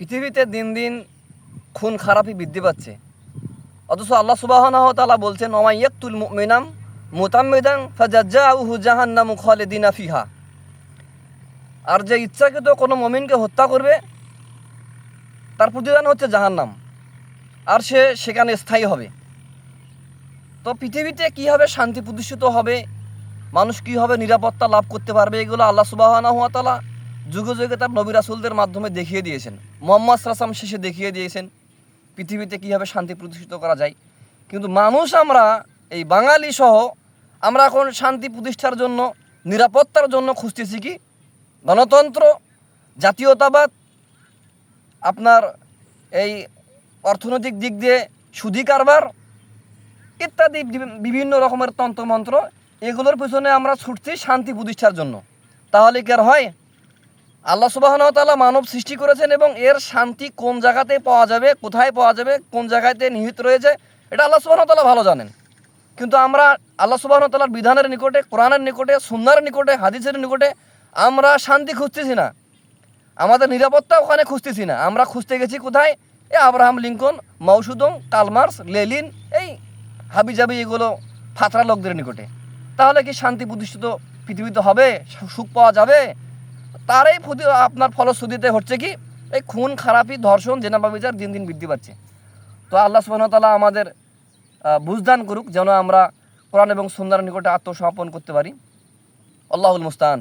পৃথিবীতে দিন দিন খুন খারাপই বৃদ্ধি পাচ্ছে। অথচ আল্লাহ সুবাহনাহ তালা বলছেন ওমাইয়াকুল মিনাম মোতাম্মেদাং ফাজাজ্জাউহু জাহান্নামু খালিদিনা ফিহা। আর যে ইচ্ছাকৃত কোনো মমিনকে হত্যা করবে, তার প্রতিদান হচ্ছে জাহান্নাম। আর সে সেখানে স্থায়ী হবে। তো পৃথিবীতে কীভাবে শান্তি প্রতিষ্ঠিত হবে? মানুষ কীভাবে নিরাপত্তা লাভ করতে পারবে? এগুলো আল্লাহ সুবাহানা হুয়া তালা যুগে যুগে তার নবী রাসুলদের মাধ্যমে দেখিয়ে দিয়েছেন। মোহাম্মদ সালাম শেষে দেখিয়ে দিয়েছেন পৃথিবীতে কীভাবে শান্তি প্রতিষ্ঠিত করা যায়। কিন্তু মানুষ আমরা, এই বাঙালি সহ আমরা এখন শান্তি প্রতিষ্ঠার জন্য, নিরাপত্তার জন্য খুঁজতেছি কি? গণতন্ত্র, জাতীয়তাবাদ, আপনার এই অর্থনৈতিক দিক দিয়ে সুদি কারবার ইত্যাদি বিভিন্ন রকমের তন্ত্রমন্ত্র, এগুলোর পিছনে আমরা ছুটছি শান্তি প্রতিষ্ঠার জন্য। তাহলে কি আর হয়? আল্লাহ সুবাহন তাআলা মানব সৃষ্টি করেছেন এবং এর শান্তি কোন জায়গাতে পাওয়া যাবে, কোথায় পাওয়া যাবে, কোন জায়গাতে নিহিত রয়েছে, এটা আল্লাহ সুবাহন তাআলা ভালো জানেন। কিন্তু আমরা আল্লাহ সুবাহন তাআলার বিধানের নিকটে, কোরআনের নিকটে সুন্নার নিকটে, হাদিসের নিকটে আমরা শান্তি খুঁজতেছি না। আমাদের নিরাপত্তা ওখানে খুঁজতেছি না। আমরা খুঁজতে গেছি কোথায়? এ Abraham Lincoln Mao Tse tung Karl Marx, Lenin, এই হাবিজাবি এগুলো ফাতরা লোকদের নিকটে। তাহলে কি শান্তি প্রতিষ্ঠিত পৃথিবীতে হবে? সুখ পাওয়া যাবে? তারই প্রতি আপনার ফলশ্রুতিতে হচ্ছে কি, এই খুন, খারাপি, ধর্ষণ জেনাবা বিচার দিন দিন বৃদ্ধি পাচ্ছে। তো আল্লাহ সুবাহতালা আমাদের বুঝদান করুক, যেন আমরা কোরআন এবং সুন্দর নিকটে আত্মসমর্পণ করতে পারি। আল্লাহুল মুস্তান